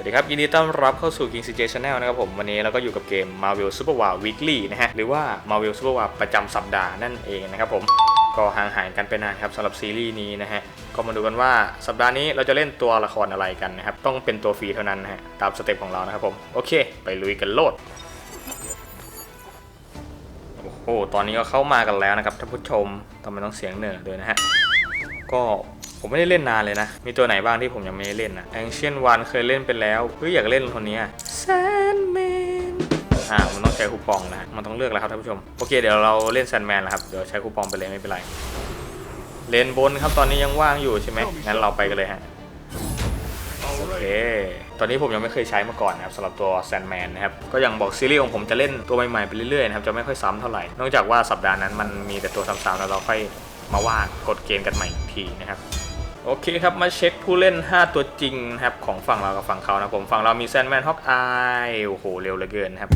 วัสดีครับ ยินดีต้อนรับเข้าสู่ King CJ Channel นะครับผม วันนี้เราก็อยู่กับเกม Marvel Super War Weekly นะฮะ หรือว่า Marvel Super War ประจำสัปดาห์นั่นเองนะครับผม ก็ห่างหายกันไปนานครับสำหรับซีรีส์นี้นะฮะ ก็มาดูกันว่าสัปดาห์นี้เราจะเล่นตัวละครอะไรกันนะครับ ต้องเป็นตัวฟรีเท่านั้นนะฮะ ตามสเต็ปของเรานะครับผม โอเค ไปลุยกันโลด โอ้โห ตอนนี้ก็เข้ามากันแล้วนะครับท่านผู้ชมทำไมต้องเสียงเหนือด้วยนะฮะ ก็ ผมไม่ได้เล่นนานเลยนะ มีตัวไหนบ้างที่ผมยังไม่ได้เล่นนะ Ancient One เคยเล่นไปแล้วเฮ้ยอยากเล่นคนนี้อะ Sandman อ่า มันต้องใช้คูปองนะ มันต้องเลือกแล้วครับท่านผู้ชม โอเค เดี๋ยวเราเล่น Sandman แล้วครับ เดี๋ยวใช้คูปองไปเลยไม่เป็นไร เลนบนครับ ตอนนี้ยังว่างอยู่ใช่ไหมงั้นเราไปกันเลยฮะ โอเค ตอนนี้ผมยังไม่เคยใช้มาก่อนนะครับสำหรับตัว Sandman นะครับ ก็อย่างบอกซีรีส์ของผมจะเล่นตัวใหม่ๆไปเรื่อยๆนะครับ จะไม่ค่อยซ้ำเท่าไหร่ นอกจากว่าสัปดาห์นั้นมันมีแต่ตัวซ้ำๆแล้วเราค่อยมาว่ากดเกมกันใหม่อีกทีนะครับ โอเคครับ มาเช็คผู้เล่น 5 ตัวจริงครับ ของฝั่งเรากับฝั่งเขานะผมฝั่งเรามีแซนแมนฮอกอายโอ้โห เร็วเหลือเกินนะครับ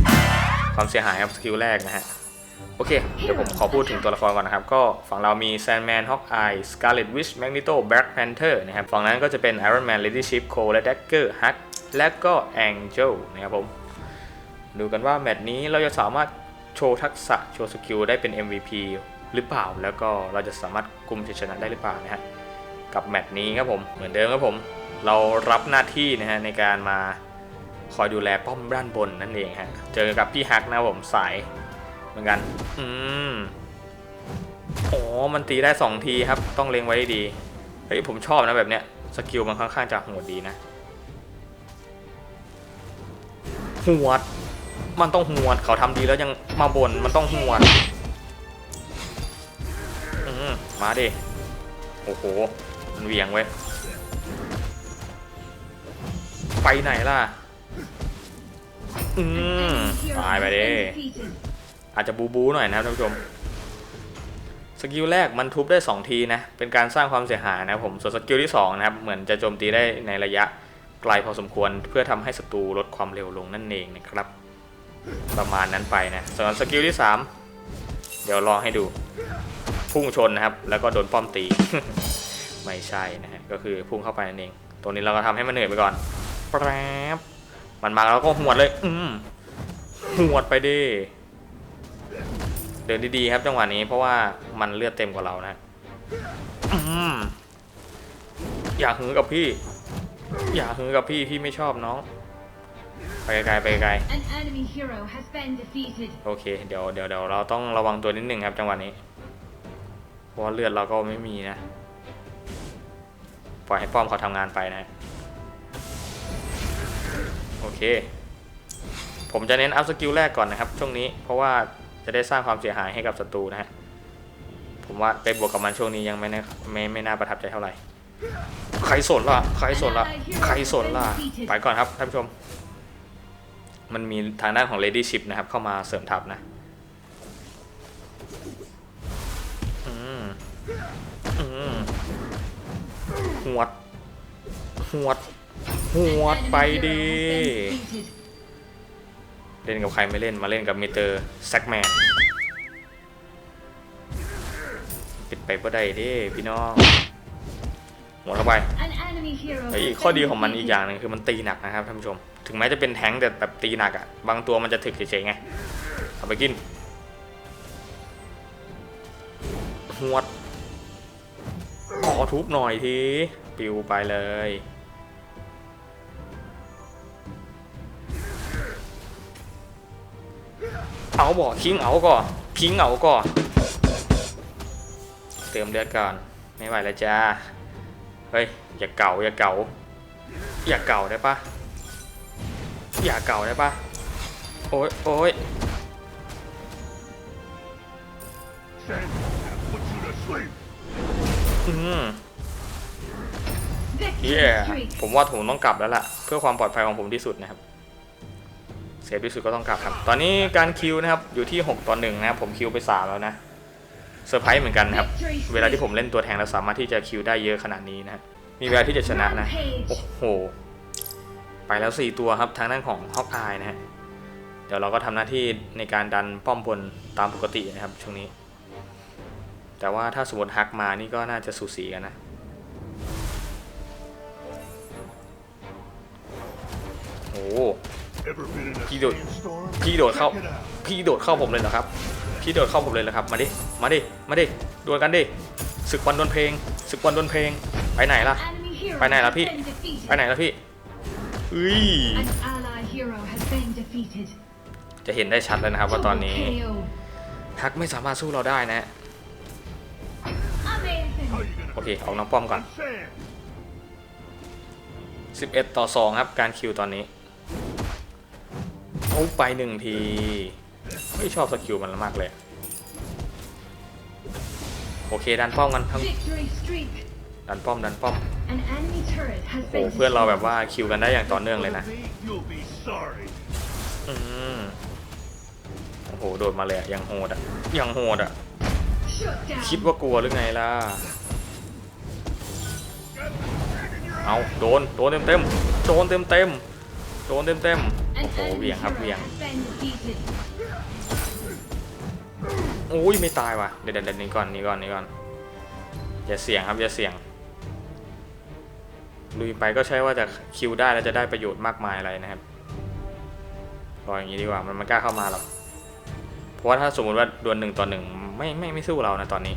ความเสียหายครับสกิลแรกนะฮะ โอเค เดี๋ยวผมขอพูดถึงตัวละครก่อนนะครับ ก็ฝั่งเรามี Sandman Hawkeye Scarlet Witch Magneto Black Panther นะครับ ฝั่งนั้นก็จะเป็น Iron Man Lady Ship Cole และ Dagger Hulk และก็ Angel นะครับผม ดูกันว่าแมตช์นี้เราจะสามารถโชว์ทักษะโชว์สกิลได้เป็น MVP หรือเปล่า แล้วก็เราจะสามารถกุมชัยชนะได้หรือเปล่านะฮะ กับแมตช์นี้ครับผมเหมือนเดิมครับผมเรารับหน้าที่นะฮะในการมาคอยดูแลป้อมด้านบนนั่นเองฮะเจอกับพี่ฮักนะผมสายเหมือนกันอืมโอ้มันตีได้ 2 ทีครับ ต้องเล็งไว้ดีเฮ้ยผมชอบนะแบบเนี้ยสกิลมันค่อนข้างจะโหดดีนะหวด มันต้องหวดเขาทำดีแล้วยังมาบน่นมันต้องหวดอืมมาดิโอ้โห มันเวียงเว้ย ไปไหนล่ะ อืมตายไปดิอาจจะบูบูหน่อยนะครับท่านผู้ชม สกิลแรกมันทุบได้ 2 ทีนะ เป็นการสร้างความเสียหายนะผม ส่วนสกิลที่ 2 นะครับ เหมือนจะโจมตีได้ในระยะไกลพอสมควร เพื่อทำให้ศัตรูลดความเร็วลงนั่นเองนะครับ ประมาณนั้นไปนะ ส่วนสกิลที่ 3 เดี๋ยวลองให้ดู พุ่งชนนะครับ แล้วก็โดนป้อมตี ไม่ใช่นะฮะก็คือพุ่งเข้าไปนั่นเองตัวนี้เราก็ทำให้มันเหนื่อยไปก่อนแป๊บมันมาแล้วก็หวดเลย อืมหวดไปดิเดินดีๆครับจังหวะนี้เพราะว่ามันเลือดเต็มกว่าเรานะอืมอย่าหือกับพี่ อย่าหือกับพี่พี่ไม่ชอบน้องไปไกลๆไปไกล An enemy hero has been defeated. โอเคเดี๋ยวเดี๋ยวเดี๋ยวเราต้องระวังตัวนิดนึงครับจังหวะนี้เพราะว่าเลือดเราก็ไม่มีนะ ปล่อยให้ป้อมเขาทำงานไปนะโอเค ผมจะเน้นอัพสกิลแรกก่อนนะครับ ช่วงนี้เพราะว่าจะได้สร้างความเสียหายให้กับศัตรูนะฮะผมว่าไปบวกกับมันช่วงนี้ยังไม่น่าไม่ไม่น่าประทับใจเท่าไหร่ใครสนล่ะใครสนล่ะใครสนล่ะไปก่อนครับท่านผู้ชม มันมีทางด้านของ Lady Ship นะครับ เข้ามาเสริมทัพนะ หวด หวด หวดไปดีเล่นกับใครไม่เล่นมาเล่นกับมิเตอร์แซกแมนปิดไปก็ได้เด้พี่น้องหมดเข้าไป An enemy hero เฮ้ข้อดีของมันอีกอย่างหนึ่งคือมันตีหนักนะครับท่านผู้ชม ถึงแม้จะเป็นแท้งค์แต่แบบตีหนักอะ่ะ บางตัวมันจะถึกเฉยๆไง เอาไปกิน อทุบหน่อยที ปิวไปเลย เอาบ่คิงเอาก่อนคิงเอาก่อน เติมเลือดก่อน ไม่ไหวแล้วจ้า เฮ้ย อย่าเก่า อย่าเก่า อย่าเก่าได้ปะอย่าเก่าได้ปะโอ้ยโอ้ย ย่ผมว่าผมต้องกลับแล้วล่ะ เพื่อความปลอดภัยของผมที่สุดนะครับเซฟที่สุดก็ต้องกลับครับ ตอนนี้การคิวนะครับอยู่ที่ 6ต่อหนึ่งนะครับผมคิวไป 3 แล้วนะเซอร์ไพรส์เหมือนกันครับ เวลาที่ผมเล่นตัวแทงแล้วสามารถที่จะคิวได้เยอะขนาดนี้นะมีเวลาที่จะชนะนะ โอ้โห ไปแล้ว 4 ตัวครับทางด้านของฮอกอายนะฮะเดี๋ยวเราก็ทำหน้าที่ในการดันป้อมบนตามปกตินะครับช่วงนี้ แต่ว่าถ้าสมมติฮักมานี่ก็น่าจะสูสีกันนะ โอ้ Ever been in a พี่โดด sandstorm? พี่โดดเข้า Check it out. พี่โดดเข้าผมเลยเหรอครับพี่โดดเข้าผมเลยเหรอครับมาดิมาดิมาดิดวลกันดิศึกวันดวลเพลงศึกวันดวลเพลงไปไหนล่ะ Enemy hero ไปไหนล่ะ has พี่ been defeated. ไปไหนล่ะพี่อุ้ย An ally hero has been defeated. จะเห็นได้ชัดเลยนะครับว่าตอนนี้ Double KO. ฮักไม่สามารถสู้เราได้นะ Amazing. How you โอ gonna เคออกน้ำป้อมก่อน sand? 11 ต่อ 2 ครับ การคิวตอนนี้ เอาไปหนึ่งที ไม่ชอบสกิลมันมากเลย โอเคดันป้อมกันทั้ง Victory streak. ดันป้อมดันป้อม An enemy turret has โอ้ been เพื่อนเราแบบ destroyed. ว่าคิวกันได้อย่างต่อเนื่องเลยนะ You'll be sorry. อืมโอ้โหโดดมาเลยอะยังโหดอะยังโหดอะ Shut down. คิดว่ากลัวหรือไงล่ะ เอาโดน โดนเต็มเต็มๆโดนเต็มเต็มๆโดนเต็มเต็มๆ An โอ้โหเวียงครับเวียงโอ้ยไม่ตายว่ะเดี๋ยวเดี๋ยวเดี๋ยวหนี้ก่อนนี้ก่อนนี้ก่อนอย่าเสี่ยงครับอย่าเสี่ยงลุยไปก็ใช่ว่าจะคิวได้แล้วจะได้ประโยชน์มากมายอะไรนะครับรออย่างนี้ดีกว่ามันมันกล้าเข้ามาหรอกเพราะว่าถ้าสมมติว่าดวลหนึ่งต่อหนึ่งไม่ไม่ไม่สู้เรานะตอนนี้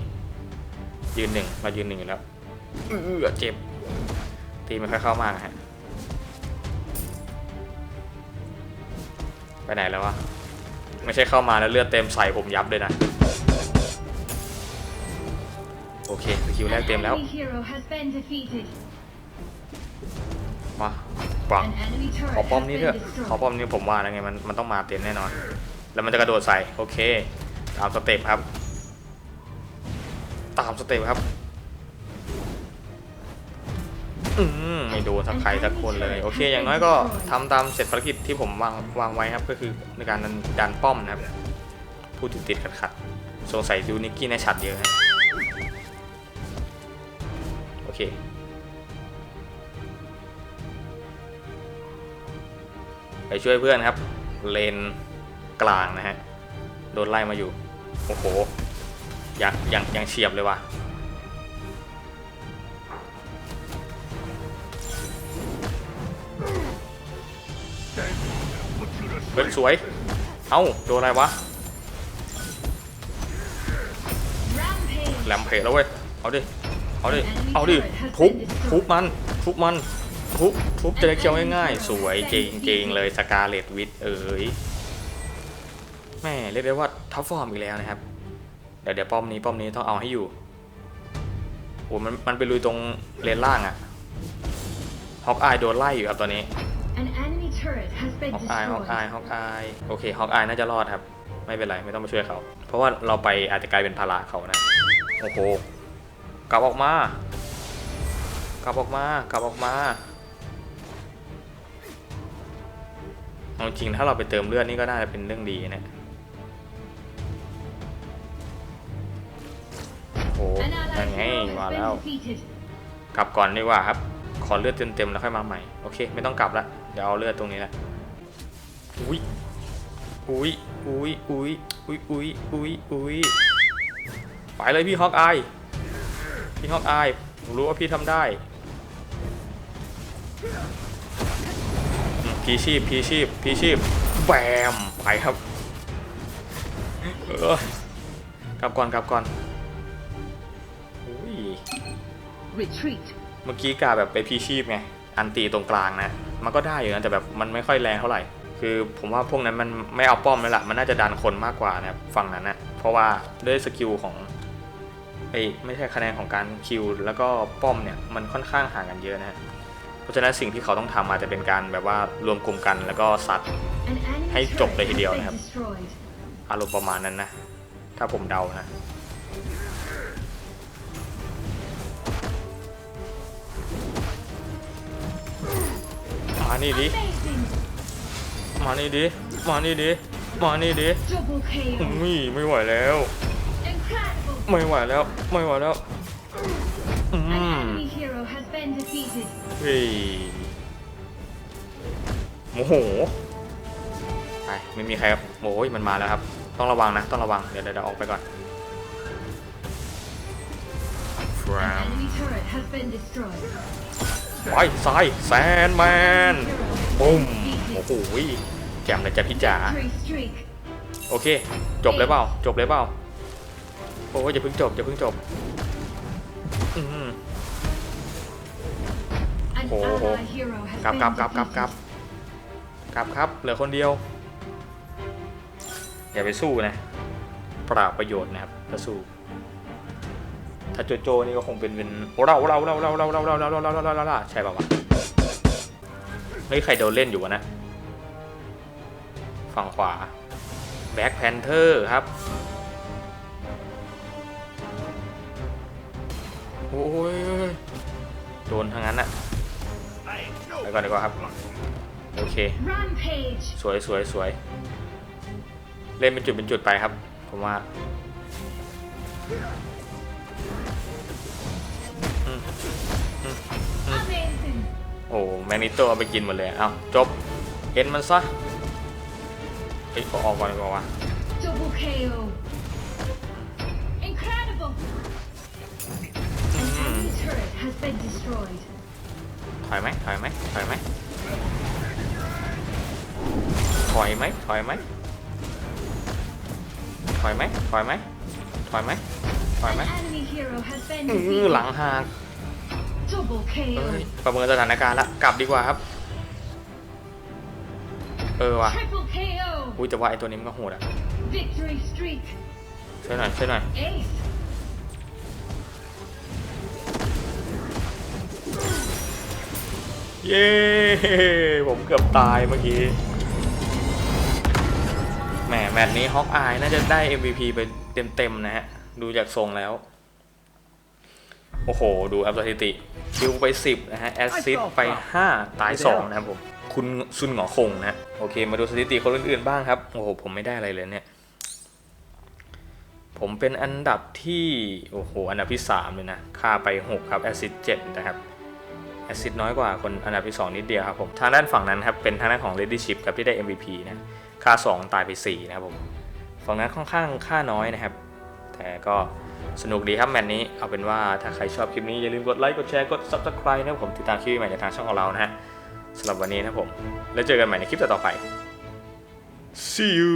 ยืนหนึ่งเรายืนหนึ่งอยู่แล้วเออเจ็บตีไม่ค่อยเข้ามากนะฮะ ไปไหนแล้ววะ ไม่ใช่เข้ามาแล้วเลือดเต็มใส่ผมยับเลยนะ โอเคสกิลแรก An เต็มแล้ว enemy hero has been defeated. มาปัง An enemy ขอ turret ป้อม has นี้ been เถอะ ขอ destroyed. ป้อมนี้ผมว่าแล้วไงมันมันต้องมาเต็มแน่นอน แล้วมันจะกระโดดใส่ โอเค ตามสเต็ปครับ ตามสเต็ปครับ อืมไม่โดนสักใครสักคนเลย โอเค อย่างน้อยก็ทำตามเสร็จภารกิจที่ผมวางวางไว้ครับ ก็คือในการดันป้อมนะครับพูดติดติดขัดขัดๆสงสัยดูนิกกี้ในชัดเยอะนะโอเคไปช่วยเพื่อนครับ เลนกลางนะฮะ โดนไล่มาอยู่ โอ้โหยังยังยังเฉียบเลยว่ะ เฮ้ย sleep. สวย เอ้า โดนอะไรวะ แหลมเพจแล้วเว้ย เอาดิ เอาดิ เอาดิ ทุบ ทุบมัน ทุบมัน ทุบ ทุบจะได้เคียวง่ายๆ สวยจริงจริงๆเลยสกาเลตวิทเอ๋ยแม่เรียกได้ว่าท็อปฟอร์มอีกแล้วนะครับ เดี๋ยวเดี๋ยวป้อมนี้ป้อมนี้ต้องเอาให้อยู่โอ้มันมันไปลุยตรงเลนล่างอะฮอกอายโดนไล่อยู่ครับตอนนี้ ฮอกอายฮอกอาย destroyed. ฮอกอายโอเคฮอกอายน่าจะรอดครับ ไม่เป็นไรไม่ต้องมาช่วยเขา เพราะว่าเราไปอาจจะกลายเป็นภาระเขานะ โอ้โห กลับออกมา กลับออกมา กลับออกมา เอาจริงถ้าเราไปเติมเลือดนี่ก็น่าจะเป็นเรื่องดีนะโอ้โห An ยัง ally ไง hero มา has แล้ว been defeated. กลับก่อนดีกว่าครับ ขอเลือดเต็มๆแล้วค่อยมาใหม่ โอเค ไม่ต้องกลับละเดี๋ยวเอาเลือดตรงนี้แหละ อุ้ย อุ้ย อุ้ย อุ้ย อุ้ย อุ้ย อุ้ย อุ้ย ไปเลยพี่ฮอกอาย พี่ฮอกอาย ผมรู้ว่าพี่ทำได้อืมพีชีพ พีชีพ พีชีพ แบม ไปครับเออกลับก่อนกลับก่อนอุ้ย Retreat. เมื่อกี้กาแบบไปพีชีพไง อันตีตรงกลางนะ มันก็ได้อยู่นะแต่แบบมันไม่ค่อยแรงเท่าไหร่ คือผมว่าพวกนั้นมันไม่เอาป้อมแล้วล่ะ มันน่าจะดันคนมากกว่านะฝั่งนั้นนะเพราะว่าด้วยสกิลของไอ้ไม่ใช่คะแนนของการคิวแล้วก็ป้อมเนี่ยมันค่อนข้างห่างกันเยอะนะฮะเพราะฉะนั้นสิ่งที่เขาต้องทำอาจจะเป็นการแบบว่ารวมกลุ่มกันแล้วก็สัตว์ An enemy Hay turret chụp lại has điều been này. destroyed. อารมณ์ประมาณนั้นนะ ถ้าผมเดานะ นี่ดิ มานี่ดิ มานี่ดิ มานี่ดิโอุ้ยไม่ไหวแล้ว ไม่ไหวแล้ว ไม่ไหวแล้ว อืมเฮ้ยโมโหไปไม่มีใครครับโอ้ยมันมาแล้วครับ ต้องระวังนะ ต้องระวัง เดี๋ยวเดี๋ยวเดี๋ยวออกไปก่อนฟราม ไปซ้ายแซนแมนปุ้มโอ้โหแจ่มเลยจ้ะพี่จ๋าโอเค จบเลยเปล่า จบเลยเปล่าโอ้ยอย่าเพิ่งจบอย่าเพิ่งจบอืม An Oh, oh. ally hero has กลับกลับกลับกลับกลับกลับครับเหลือคนเดียว อย่าไปสู้นะปล่าประโยชน์นะครับถ้าสู้ ถ้าโจโจนี่ก็คงเป็นเป็นเราเราเราเราเราเราเราเราเราเราเราเราใช่ป่าวะเฮ้ยใครโดนเล่นอยู่วะนะ ฝั่งขวาแบ็คแพนเทอร์ครับ โอ้ยโดนทั้งนั้นอะไปก่อนดีกว่าครับ โอเค สวยสวยสวยเล่นเป็นจุดเป็นจุดไปครับ ผมว่า โอ้แมกนิโตเอาไปกินหมดเลย เอาจบ เห็นมันซะเฮ้ยขอออกก่อนดีกว่าวะ Double KO. Incredible. An enemy turret has been destroyed. ถอยไหมถอยไหมถอยไหมถอยไหมถอยไหมถอยไหมถอยไหมถอยไหมถอย An ไหม enemy hero has been อื้อ defeated. หลังหาก Double เอ้ย KO. ประเมินสถานการณ์ละกลับดีกว่าครับ เออว่ะ Triple KO. อุ้ยแต่ว่าไอตัวนี้มันก็โหดอะ Victory streak. ช่วยหน่อยช่วยหน่อย Ace. เย้ ผมเกือบตายเมื่อกี้ แหมแมตช์นี้ฮอกอายน่าจะได้ MVP ไปเต็มๆนะฮะ ดูจากทรงแล้ว โอ้โห ดูอัพสถิติคิวไป 10 นะฮะ แอสซิสไป 5 ตาย 2 นะครับผม คุณซุนหงอคงนะฮะโอเค มาดูสถิติคนอื่นๆบ้างครับ โอ้โห ผมไม่ได้อะไรเลยเนี่ย ผมเป็นอันดับที่ โอ้โห อันดับที่ 3 เลยนะค่าไป 6 ครับ แอสซิส7นะครับแอสซิดน้อยกว่าคนอันดับที่ 2 นิดเดียวครับผม ทางด้านฝั่งนั้นครับเป็นทางด้านของ Leadership ครับที่ได้ MVP นะค่า 2 ตายไป 4 นะครับผม ฝั่งนั้นค่อนข้างค่าน้อยนะครับ แต่ก็ สนุกดีครับแมตช์นี้เอาเป็นว่าถ้าใครชอบคลิปนี้อย่าลืมกดไลค์กดแชร์กด Subscribe นะครับผมติดตามคลิปใหม่จากทางช่องของเรานะฮะสำหรับวันนี้นะครับผม แล้วเจอกันใหม่ในคลิปต่อไป see you